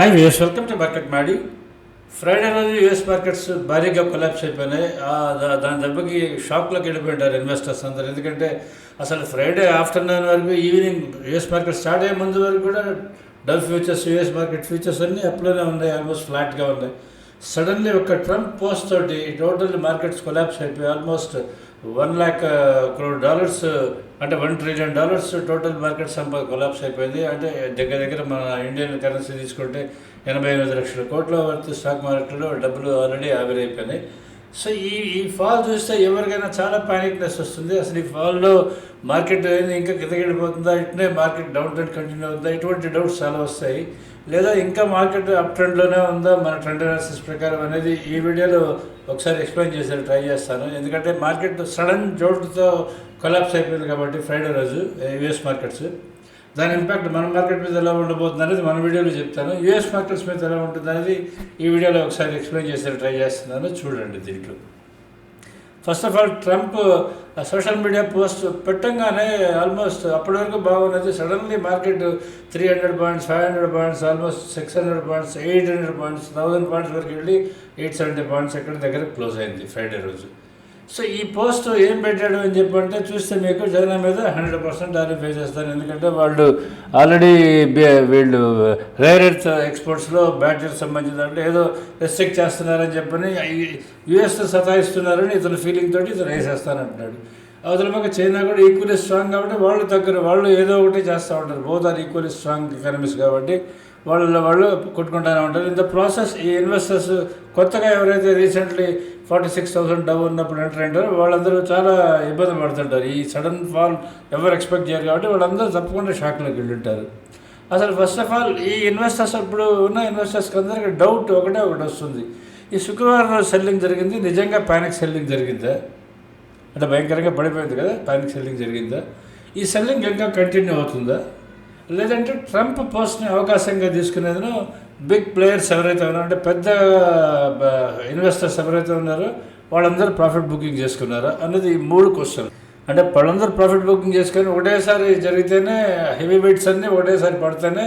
Hi US welcome to market మాడి Friday రోజు US markets భారీగా కొలాప్స్ అయిపోయినాయి. దాని దెబ్బకి షాక్లోకి వెళ్ళిపోయింటారు ఇన్వెస్టర్స్ అందరు. ఎందుకంటే అసలు ఫ్రైడే ఆఫ్టర్నూన్ వరకు ఈవినింగ్ యూఎస్ మార్కెట్ స్టార్ట్ అయ్యే ముందు వరకు కూడా Dow futures US market futures అన్నీ అప్లోనే ఉన్నాయి ఆల్మోస్ట్ ఫ్లాట్గా ఉన్నాయి. సడన్లీ ఒక ట్రంప్ పోస్ట్ తోటి టోటల్ మార్కెట్స్ కొలాప్స్ అయిపోయి almost one lakh crore dollars అంటే one trillion dollars total market సంపద కొలాప్స్ అయిపోయింది. అంటే దగ్గర దగ్గర మన ఇండియన్ కరెన్సీ తీసుకుంటే ఎనభై ఎనిమిది లక్షల కోట్ల వరకు స్టాక్ మార్కెట్లో డబ్బులు ఆల్రెడీ ఆవిరైపోయినాయి. సో ఈ ఈ ఫాల్ చూస్తే ఎవరికైనా చాలా ప్యానిక్నెస్ వస్తుంది. అసలు ఈ ఫాల్లో మార్కెట్ ఏంది ఇంకా కిందకెళ్ళిపోతుందా ఇట్నే మార్కెట్ డౌన్ ట్రెండ్ కంటిన్యూ అవుతుందా? ఇటువంటి డౌట్స్ చాలా వస్తాయి. లేదా ఇంకా మార్కెట్ అప్ ట్రెండ్లోనే ఉందా? మన ట్రెండ్ అనాలిసిస్ ప్రకారం అనేది ఈ వీడియోలో ఒకసారి ఎక్స్ప్లెయిన్ చేసేది ట్రై చేస్తాను. ఎందుకంటే మార్కెట్ సడన్ జోట్తో కొలాప్స్ అయిపోయింది కాబట్టి ఫ్రైడే రోజు eh, యుఎస్ మార్కెట్స్ దాని ఇంపాక్ట్ మన మార్కెట్ మీద ఎలా ఉండబోతుంది అనేది మన వీడియోలో చెప్తాను. యూఎస్ మార్కెట్స్ మీద ఎలా ఉంటుంది అనేది ఈ వీడియోలో ఒకసారి ఎక్స్ప్లెయిన్ చేసే ట్రై చేస్తున్నాను. చూడండి దీంట్లో. First of all Trump social media post పెట్టంగానే ఆల్మోస్ట్ అప్పటి వరకు బాగున్నది. Suddenly market three hundred points five hundred points almost six hundred points eight hundred points thousand points వరకు వెళ్ళి ఎయిట్ సెవెంటీ పాయింట్స్ ఎక్కడ దగ్గర క్లోజ్ అయింది. ఫ్రైడే రోజు. సో ఈ పోస్ట్ ఏం పెట్టాడు అని చెప్పంటే చూస్తే మీకు చైనా మీద హండ్రెడ్ పర్సెంట్ టారిఫ్ వేసేస్తారు ఎందుకంటే వాళ్ళు ఆల్రెడీ వీళ్ళు రేర్ ఎర్త్ ఎక్స్పోర్ట్స్లో బ్యాటరీ సంబంధించిన అంటే ఏదో రెస్ట్రిక్ట్ చేస్తున్నారని చెప్పని యుఎస్తో సతాయిస్తున్నారని ఇతని ఫీలింగ్ తోటి ఇతను వేసేస్తానంటున్నాడు. అవతల పక్క చైనా కూడా ఈక్వల్లీ స్ట్రాంగ్ కాబట్టి వాళ్ళు దగ్గర వాళ్ళు ఏదో ఒకటి చేస్తూ ఉంటారు. Both are equally strong economies కాబట్టి వాళ్ళ వాళ్ళు కొట్టుకుంటూనే ఉంటారు. ఇంత ప్రాసెస్ ఈ ఇన్వెస్టర్స్ కొత్తగా ఎవరైతే recently forty six thousand Dow ఉన్నప్పుడు ఎంటర్ అయ్యారు. వాళ్ళందరూ చాలా ఇబ్బంది పడుతుంటారు. ఈ సడన్ ఫాల్ ఎవరు ఎక్స్పెక్ట్ చేయరు కాబట్టి వాళ్ళందరూ తప్పకుండా షాక్లోకి వెళ్ళుంటారు. అసలు ఫస్ట్ ఆఫ్ ఆల్ ఈ ఇన్వెస్టర్స్ ఇప్పుడు ఉన్న ఇన్వెస్టర్స్కి అందరికీ డౌట్ ఒకటే ఒకటి వస్తుంది. ఈ శుక్రవారం రోజు సెల్లింగ్ జరిగింది. నిజంగా ప్యానిక్ సెల్లింగ్ జరిగిందా? అంటే భయంకరంగా పడిపోయింది కదా ప్యానిక్ సెల్లింగ్ జరిగిందా? ఈ సెల్లింగ్ ఇంకా కంటిన్యూ అవుతుందా? లేదంటే ట్రంప్ పోస్ట్ని అవకాశంగా తీసుకునేందుకు బిగ్ ప్లేయర్స్ ఎవరైతే ఉన్నారో అంటే పెద్ద ఇన్వెస్టర్స్ ఎవరైతే ఉన్నారో వాళ్ళందరూ ప్రాఫిట్ బుకింగ్ చేసుకున్నారా అన్నది మూడు క్వశ్చన్. అంటే వాళ్ళందరూ ప్రాఫిట్ బుకింగ్ చేసుకొని ఒకటేసారి జరిగితేనే హెవీ వెయిట్స్ అన్నీ ఒకటేసారి పడితేనే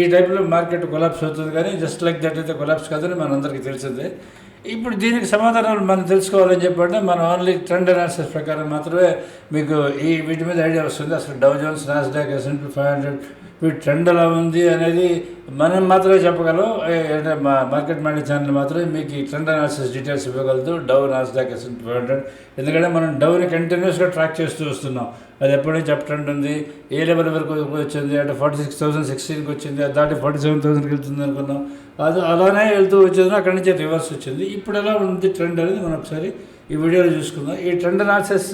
ఈ టైప్లో మార్కెట్ కొలాప్స్ అవుతుంది కానీ జస్ట్ లైక్ దట్ అయితే కొలాప్స్ కాదని మనందరికీ తెలిసిందే. ఇప్పుడు దీనికి సమాధానాలు మనం తెలుసుకోవాలని చెప్పంటే మనం ఓన్లీ ట్రెండ్ అనాలిసిస్ ప్రకారం మాత్రమే మీకు ఈ వీటి మీద ఐడియా వస్తుంది. అసలు Dow Jones Nasdaq S and P five hundred వీటి ట్రెండ్ ఎలా ఉంది అనేది మనం మాత్రమే చెప్పగలం. అంటే మా మార్కెట్ మ్యానీ ఛానల్ మాత్రమే మీకు ఈ ట్రెండ్ అనాలిసిస్ డీటెయిల్స్ ఇవ్వగలదు. డౌ నాస్డాక్ హండ్రెడ్ ఎందుకంటే మనం డౌని కంటిన్యూస్గా ట్రాక్ చేస్తూ వస్తున్నాం. అది ఎప్పటి నుంచి అప్ ట్రెండ్ ఉంది? ఏ లెవెల్ వరకు వచ్చింది? అంటే ఫార్టీ సిక్స్ థౌసండ్ సిక్స్టీన్కి వచ్చింది. అది దాటి ఫార్టీ సెవెన్ థౌసండ్కి వెళ్తుంది అనుకున్నాం. అది అలానే వెళ్తూ వచ్చింది. అక్కడి నుంచి రివర్స్ వచ్చింది. ఇప్పుడు ఎలా ఉంది ట్రెండ్ అనేది మనం ఒకసారి ఈ వీడియోలో చూసుకుందాం. ఈ ట్రెండ్ అనాలిసిస్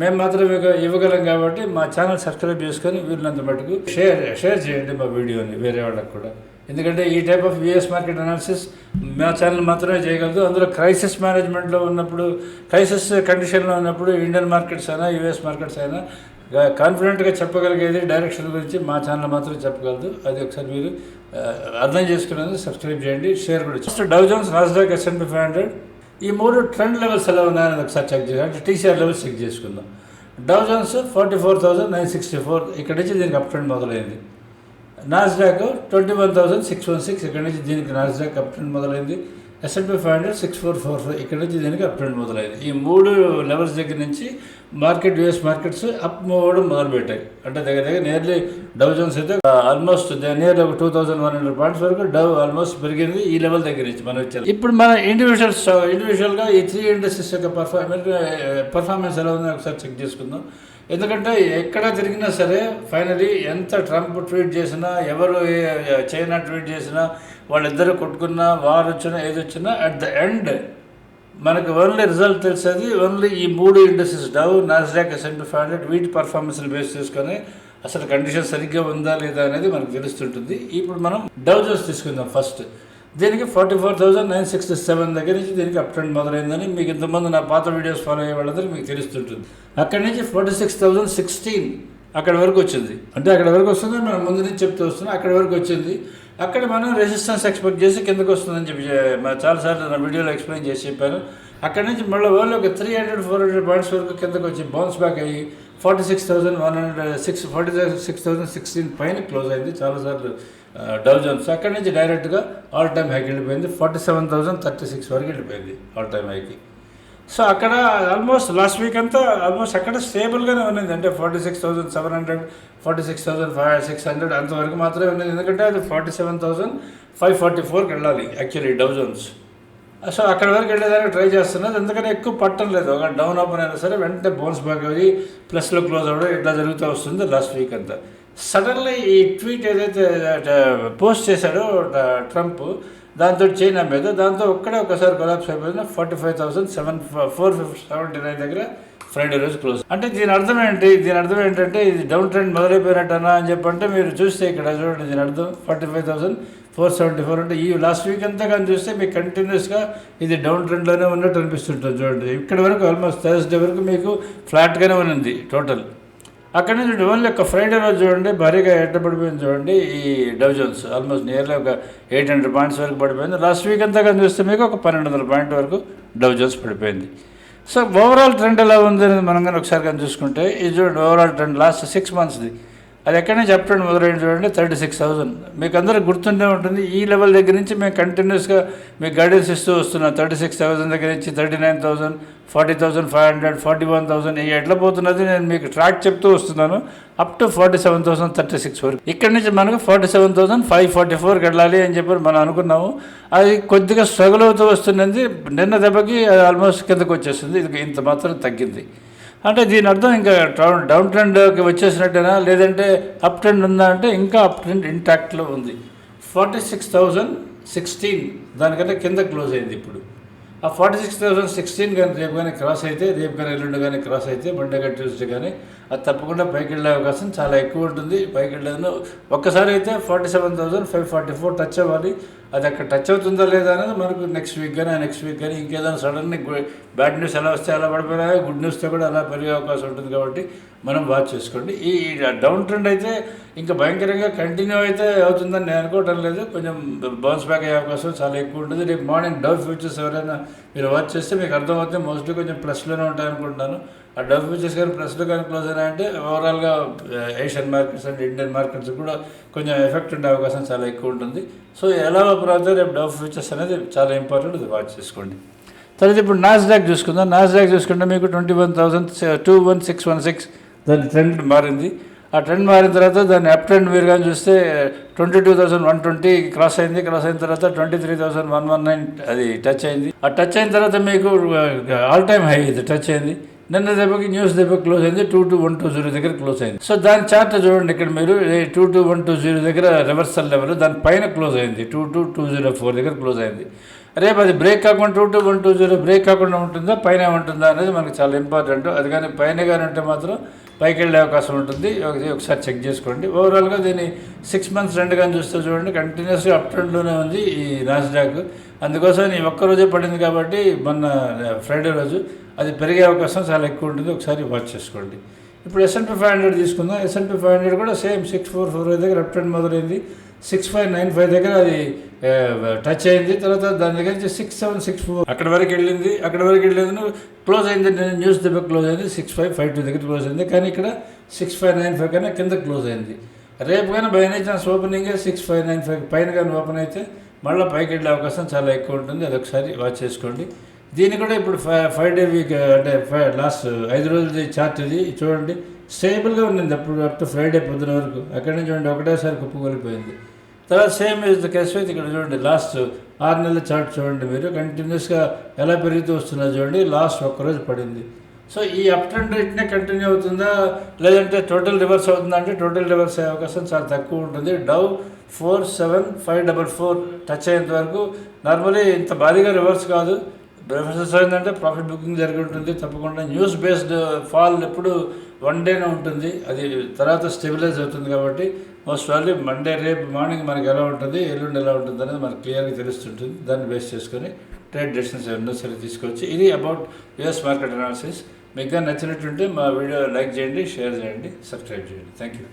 మేము మాత్రం ఇవ్వగలం కాబట్టి మా ఛానల్ సబ్స్క్రైబ్ చేసుకొని వీళ్ళంత మటుకు షేర్ షేర్ చేయండి మా వీడియోని వేరే వాళ్ళకి కూడా. ఎందుకంటే ఈ type of US market analysis మా ఛానల్ మాత్రమే చేయగలదు. అందులో క్రైసిస్ మేనేజ్మెంట్లో ఉన్నప్పుడు క్రైసిస్ కండిషన్లో ఉన్నప్పుడు ఇండియన్ మార్కెట్స్ అయినా యూఎస్ మార్కెట్స్ అయినా కాన్ఫిడెంట్గా చెప్పగలిగేది డైరెక్షన్ గురించి మా ఛానల్ మాత్రం చెప్పగలదు. అది ఒకసారి మీరు అర్థం చేసుకునేందుకు సబ్స్క్రైబ్ చేయండి షేర్ కూడా Dow Dow Jones Nasdaq S and P five hundred ఈ మూడు ట్రెండ్ లెవెల్స్ ఎలా ఉన్నాయని ఒకసారి చెక్ చేయాలి అంటే టీసీఆర్ లెవెల్స్ చెక్ చేసుకుందాం. Dow Jones forty four thousand nine sixty four ఇక్కడ నుంచి దీనికి అప్ ట్రెండ్ మొదలైంది. Nasdaq twenty one thousand six one six ఇక్కడ నుంచి దీనికి నాస్డాక్ అప్ ట్రెండ్ మొదలైంది. S and P five hundred six four four five ఇక్కడ నుంచి దీనికి అప్ ట్రెండ్ మొదలైంది. ఈ మూడు లెవెల్స్ దగ్గర నుంచి market US markets up move అవ్వడం మొదలుపెట్టాయి. అంటే దగ్గర దగ్గర నియర్లీ డవ్ జోన్స్ అయితే ఆల్మోస్ట్ నియర్లీ ఒక two thousand one hundred points వరకు డవ్ ఆల్మోస్ట్ పెరిగింది ఈ లెవెల్ దగ్గర నుంచి మనం వచ్చారు ఇప్పుడు మన ఇండివిజువల్ ఇండివిజువల్గా ఈ త్రీ ఇండస్ట్రీస్ యొక్క పర్ఫార్మెన్స్ పర్ఫార్మెన్స్ ఎలా ఉందో ఒకసారి చెక్ చేసుకుందాం. ఎందుకంటే ఎక్కడ తిరిగినా సరే ఫైనలీ ఎంత ట్రంప్ ట్వీట్ చేసినా ఎవరు ఏ- చైనా ట్వీట్ చేసినా వాళ్ళిద్దరు కొట్టుకున్నా వారు వచ్చినా ఏది వచ్చినా అట్ ద ఎండ్ మనకు ఓన్లీ రిజల్ట్ తెలిసేది ఓన్లీ ఈ మూడు industries Dow Nasdaq S and P five hundred వీటి పర్ఫార్మెన్స్ని బేస్ చేసుకొని అసలు కండిషన్ సరిగ్గా ఉందా లేదా అనేది మనకు తెలుస్తుంటుంది. ఇప్పుడు మనం డౌ జోస్ తీసుకుందాం ఫస్ట్ దీనికి forty four thousand nine sixty seven దగ్గర నుంచి దీనికి అప్ ట్రెండ్ మొదలైందని మీకు ఇంతమంది నా పాత వీడియోస్ ఫాలో అయ్యే వాళ్ళందరూ మీకు తెలుస్తుంటుంది. అక్కడి నుంచి ఫార్టీ సిక్స్ థౌసండ్ సిక్స్టీన్ అక్కడ వరకు వచ్చింది. అంటే అక్కడ వరకు వస్తుంది మనం ముందు నుంచి చెప్తూ వస్తున్నాం అక్కడ వరకు వచ్చింది. అక్కడ మనం రెసిస్టెన్స్ ఎక్స్పెక్ట్ చేసి కిందకు వస్తుందని చెప్పి చాలాసార్లు నా వీడియోలో ఎక్స్ప్లెయిన్ చేసి చెప్పాను. అక్కడ నుంచి మళ్ళీ వాళ్ళు ఒక three hundred four hundred points వరకు కిందకు వచ్చి బౌన్స్ బ్యాక్ అయ్యి forty six thousand one hundred six forty six thousand sixteen పైన క్లోజ్ అయింది. చాలాసార్లు డౌ జోన్స్ అక్కడి నుంచి డైరెక్ట్గా ఆల్ టైమ్ హైకి వెళ్ళిపోయింది. Forty seven thousand thirty six వరకు వెళ్ళిపోయింది ఆల్ టైమ్ హైకి సో అక్కడ ఆల్మోస్ట్ లాస్ట్ వీక్ అంతా ఆల్మోస్ట్ అక్కడ స్టేబుల్గానే ఉన్నది. అంటే forty six thousand seven hundred forty six thousand five six hundred అంతవరకు మాత్రమే ఉన్నది. ఎందుకంటే అది forty seven thousand five forty ఫోర్కి వెళ్ళాలి యాక్చువల్లీ డవ్ జోన్స్ సో అక్కడ వరకు వెళ్ళేదానికి ట్రై చేస్తున్నది. ఎందుకంటే ఎక్కువ పట్టం లేదు. ఒక డౌన్ ఓపెన్ అయినా సరే వెంటనే బౌన్స్ బ్యాక్ అయ్యి ప్లస్లో క్లోజ్ అవ్వడం ఇట్లా జరుగుతూ వస్తుంది లాస్ట్ వీక్ అంతా. సడన్లీ ఈ ట్వీట్ ఏదైతే పోస్ట్ చేశాడో ట్రంప్ దాంతో చైనా మీద దాంతో ఒక్కడే ఒకసారి కొలాప్స్ అయిపోయింది. Forty five thousand seven four fifty seventy nine దగ్గర ఫ్రైడే రోజు క్లోజ్ అంటే దీని అర్థం ఏంటి? దీని అర్థం ఏంటంటే ఇది డౌన్ ట్రెండ్ మొదలైపోయినట్టనా అని చెప్పంటే మీరు చూస్తే ఇక్కడ చూడండి దీని అర్థం. Forty five thousand four seventy four అంటే ఈ లాస్ట్ వీక్ అంతా కానీ చూస్తే మీకు కంటిన్యూస్గా ఇది డౌన్ ట్రెండ్లోనే ఉన్నట్టు అనిపిస్తుంటుంది చూడండి. ఇక్కడ వరకు ఆల్మోస్ట్ థర్స్డే వరకు మీకు ఫ్లాట్గానే ఉన్నది టోటల్ అక్కడ నుంచి ఓన్లీ ఒక ఫ్రైడే రోజు చూడండి భారీగా ఎట్ట పడిపోయింది చూడండి ఈ డవ్ జోన్స్ ఆల్మోస్ట్ నియర్లీ ఒక ఎయిట్ హండ్రెడ్ పాయింట్స్ వరకు పడిపోయింది. లాస్ట్ వీక్ అంతా కానీ చూస్తే మీకు ఒక పన్నెండు వందల పాయింట్ వరకు డవ్ జోన్స్ పడిపోయింది. సో ఓవరాల్ ట్రెండ్ ఎలా ఉంది అనేది మనం కానీ ఒకసారి కానీ చూసుకుంటే ఇది చూడండి ఓవరాల్ ట్రెండ్ లాస్ట్ సిక్స్ మంత్స్ది అది ఎక్కడి నుంచి మొదలైన చూడండి థర్టీ సిక్స్ థౌసండ్ మీకు అందరూ గుర్తుండే ఉంటుంది ఈ లెవెల్ దగ్గర నుంచి మేము కంటిన్యూస్గా మీకు గైడెన్స్ ఇస్తూ వస్తున్నాం. థర్టీ సిక్స్ థౌసండ్ దగ్గర నుంచి thirty nine thousand forty thousand five hundred forty one thousand ఎట్లా పోతున్నది నేను మీకు ట్రాక్ చెప్తూ వస్తున్నాను. Up to forty seven thousand thirty six వరకు. ఇక్కడ నుంచి మనకు forty seven thousand five forty ఫోర్కి వెళ్ళాలి అని చెప్పి మనం అనుకున్నాము. అది కొద్దిగా స్ట్రగుల్ అవుతూ వస్తున్నది. నిన్న దెబ్బకి uh, అది ఆల్మోస్ట్ కిందకు వచ్చేస్తుంది. ఇది ఇంత మాత్రం తగ్గింది. అంటే దీని అర్థం ఇంకా డౌన్ డౌన్ ట్రెండ్కి వచ్చేసినట్టేనా? లేదంటే అప్ ట్రెండ్ ఉందా అంటే ఇంకా అప్ ట్రెండ్ ఇంటాక్ట్లో ఉంది. ఫార్టీ సిక్స్ థౌజండ్ సిక్స్టీన్ దానికంటే కింద క్లోజ్ అయింది ఇప్పుడు. ఆ ఫార్టీ సిక్స్ థౌసండ్ సిక్స్టీన్ కానీ రేపు కానీ క్రాస్ అయితే రేపు కానీ ఎల్లుండి కానీ క్రాస్ అయితే మండే కానీ ట్యూస్డే కానీ అది తప్పకుండా పైకి వెళ్ళే అవకాశం చాలా ఎక్కువ ఉంటుంది. పైకి వెళ్ళేది ఒక్కసారి అయితే forty seven thousand five forty four touch అవ్వాలి. అది అక్కడ టచ్ అవుతుందా లేదా అనేది మనకు నెక్స్ట్ వీక్ కానీ నెక్స్ట్ వీక్ కానీ ఇంకేదైనా సడన్గా బ్యాడ్ న్యూస్ ఎలా వస్తే అలా పడిపోయినా గుడ్ న్యూస్తో కూడా అలా పెరిగే అవకాశం ఉంటుంది కాబట్టి మనం వాచ్ చేసుకోండి. ఈ డౌన్ ట్రెండ్ అయితే ఇంకా భయంకరంగా కంటిన్యూ అయితే అవుతుందని నేను అనుకోవటం లేదు. కొంచెం బౌన్స్ బ్యాక్ అయ్యే అవకాశం చాలా ఎక్కువ ఉంటుంది. రేపు మార్నింగ్ డవ్ ఫ్యూచర్స్ ఎవరైనా మీరు వాచ్ చేస్తే మీకు అర్థమవుతుంది. మోస్ట్లీ కొంచెం ప్లస్లోనే ఉంటాయి అనుకుంటున్నాను. ఆ డవ్ ఫ్యూచర్స్ కానీ ప్లస్లో కానీ క్లోజ్ అయినాయంటే ఓవరాల్గా Asian markets and Indian markets కూడా కొంచెం ఎఫెక్ట్ ఉండే అవకాశం చాలా ఎక్కువ ఉంటుంది. సో ఎలా ప్రవర్తే రేపు డవ్ ఫ్యూచర్స్ అనేది చాలా ఇంపార్టెంట్ అది వాచ్ చేసుకోండి. తర్వాత ఇప్పుడు నాస్డాక్ చూసుకుందాం. నాస్డాక్ చూసుకుంటే మీకు twenty one thousand two one six one six దాని ట్రెండ్ మారింది. ఆ ట్రెండ్ మారిన తర్వాత దాని అప్ ట్రెండ్ మీరు కానీ చూస్తే twenty two thousand one twenty cross అయింది. క్రాస్ అయిన తర్వాత twenty three thousand one one nine అది టచ్ అయింది. ఆ టచ్ అయిన తర్వాత మీకు ఆల్ టైమ్ హై ఇది టచ్ అయింది. నిన్న దెబ్బకి న్యూస్ దెబ్బ క్లోజ్ అయింది. Two two one two zero దగ్గర క్లోజ్ అయింది. సో దాని చార్ట్ చూడండి ఇక్కడ మీరు. Two two one two zero దగ్గర రివర్సల్ లెవెల్ దాని పైన క్లోజ్ అయింది. Two two two zero four దగ్గర క్లోజ్ అయింది. రేపు అది బ్రేక్ కాకుండా two two one two zero break కాకుండా ఉంటుందా పైన ఉంటుందా అనేది మనకి చాలా ఇంపార్టెంట్. అది కానీ పైన కానీ ఉంటే మాత్రం పైకి వెళ్ళే అవకాశం ఉంటుంది. ఒకసారి చెక్ చేసుకోండి. ఓవరాల్గా దీన్ని సిక్స్ మంత్స్ రెండు కానీ చూస్తే చూడండి. కంటిన్యూస్గా అప్ ట్రెండ్లోనే ఉంది ఈ నాస్డాక్ అందుకోసం ఈ ఒక్క రోజే పడింది కాబట్టి మొన్న ఫ్రైడే రోజు అది పెరిగే అవకాశం చాలా ఎక్కువ ఉంటుంది. ఒకసారి వాచ్ చేసుకోండి. ఇప్పుడు S and P five hundred తీసుకుందాం. S and P five hundred కూడా సేమ్ సిక్స్ ఫోర్ ఫోర్ దగ్గర అప్ ట్రెండ్ మొదలైంది. సిక్స్ ఫైవ్ నైన్ ఫైవ్ దగ్గర అది టచ్ అయింది. తర్వాత దాని దగ్గర నుంచి సిక్స్ సెవెన్ సిక్స్ ఫోర్. అక్కడ వరకు వెళ్ళింది. అక్కడ వరకు వెళ్ళేది. క్లోజ్ అయింది. నేను న్యూస్ దగ్గర క్లోజ్ అయింది. సిక్స్ ఫైవ్ ఫైవ్ టూ దగ్గర క్లోజ్ అయింది. కానీ ఇక్కడ సిక్స్ ఫైవ్ నైన్ ఫైవ్ కన్నా కింద క్లోజ్ అయింది. రేపు కానీ by chance opening six five nine five పైన కానీ ఓపెన్ అయితే మళ్ళీ పైకి వెళ్ళే అవకాశం చాలా ఎక్కువ ఉంటుంది. అది ఒకసారి వాచ్ చేసుకోండి. దీన్ని కూడా ఇప్పుడు ఫైవ్ ఫైవ్ డే వీక్ అంటే ఫైవ్ లాస్ట్ ఐదు రోజులది చార్ట్ ఇది. చూడండి. స్టేబుల్గా ఉండింది అప్పుడు అప్ టు ఫ్రైడే పొద్దున వరకు. అక్కడి నుంచి చూడండి. ఒకటేసారి కుప్పగొలిపోయింది తర్వాత same is the case with ఇక్కడ చూడండి లాస్ట్ ఆరు నెలల చార్ట్ చూడండి మీరు. కంటిన్యూస్గా ఎలా పెరుగుతూ వస్తున్నా చూడండి లాస్ట్ ఒక్కరోజు పడింది. సో ఈ అప్ ట్రెండ్ రేట్నే కంటిన్యూ అవుతుందా లేదంటే టోటల్ రివర్స్ అవుతుందా అంటే టోటల్ రివర్స్ అయ్యే అవకాశం చాలా తక్కువ ఉంటుంది. Dow four seven five double four touch అయ్యేంత వరకు నార్మలీ ఇంత భారీగా రివర్స్ కాదు. రివర్సెస్ అయిందంటే ప్రాఫిట్ బుకింగ్ జరిగి ఉంటుంది. తప్పకుండా న్యూస్ బేస్డ్ ఫాల్ ఎప్పుడు వన్ డేనే ఉంటుంది. అది తర్వాత స్టెబిలైజ్ అవుతుంది కాబట్టి మోస్ట్ వాల్లీ మండే రేపు మార్నింగ్ మనకి ఎలా ఉంటుంది ఎల్లుండి ఎలా ఉంటుంది అనేది మనకు క్లియర్గా తెలుస్తుంటుంది. దాన్ని బేస్ చేసుకొని ట్రేడ్ డెసిషన్స్ ఎన్నో సరే తీసుకోవచ్చు ఇది అబౌట్ యుఎస్ మార్కెట్ అనాలిసిస్ మీకు నచ్చినట్టుంటే మా వీడియో లైక్ చేయండి షేర్ చేయండి సబ్స్క్రైబ్ చేయండి. Thank you